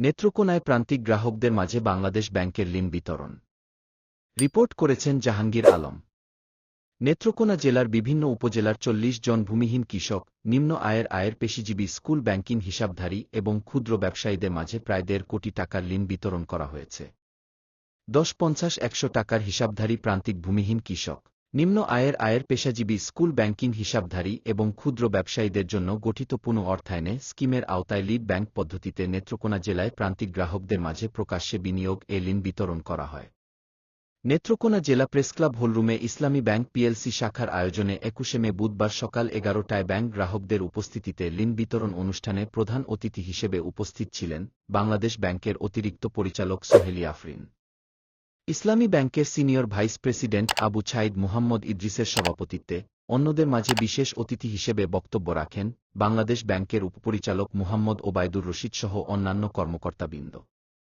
নেত্রকোনায় প্রান্তিক গ্রাহকদের মাঝে বাংলাদেশ ব্যাংকের ঋণ বিতরণ। রিপোর্ট করেছেন জাহাঙ্গীর আলম। নেত্রকোনা জেলার বিভিন্ন উপজেলার চল্লিশ জন ভূমিহীন কৃষক, নিম্ন আয়ের আয়ের পেশিজীবী স্কুল ব্যাংকিং হিসাবধারী এবং ক্ষুদ্র ব্যবসায়ীদের মাঝে প্রায় দেড় কোটি টাকার ঋণ বিতরণ করা হয়েছে। দশ পঞ্চাশ একশো টাকার হিসাবধারী প্রান্তিক ভূমিহীন কৃষক। নিম্ন আয়ের আয়ের পেশাজীবী স্কুল ব্যাংকিং হিসাবধারী এবং ক্ষুদ্র ব্যবসায়ীদের জন্য গঠিত পুনঃ অর্থায়নে স্কিমের আওতায় লিড ব্যাংক পদ্ধতিতে নেত্রকোনা জেলায় প্রান্তিক গ্রাহকদের মাঝে প্রকাশ্যে বিনিয়োগ এ ঋণ বিতরণ করা হয়। নেত্রকোনা জেলা প্রেসক্লাব হলরুমে ইসলামী ব্যাংক পিএলসি শাখার আয়োজনে একুশে মে বুধবার সকাল এগারোটায় ব্যাংক গ্রাহকদের উপস্থিতিতে ঋণ বিতরণ অনুষ্ঠানে প্রধান অতিথি হিসেবে উপস্থিত ছিলেন বাংলাদেশ ব্যাংকের অতিরিক্ত পরিচালক সোহেলি আফরিন। ইসলামী ব্যাংকের senior vice president Abu Saeed Muhammad ইদ্রিসের সভাপতিত্বে অন্যদের মাঝে বিশেষ অতিথি হিসেবে বক্তব্য রাখেন বাংলাদেশ ব্যাংকের উপপরিচালক মুহাম্মদ ওবায়দুর রশিদ সহ অন্যান্য কর্মকর্তাবৃন্দ।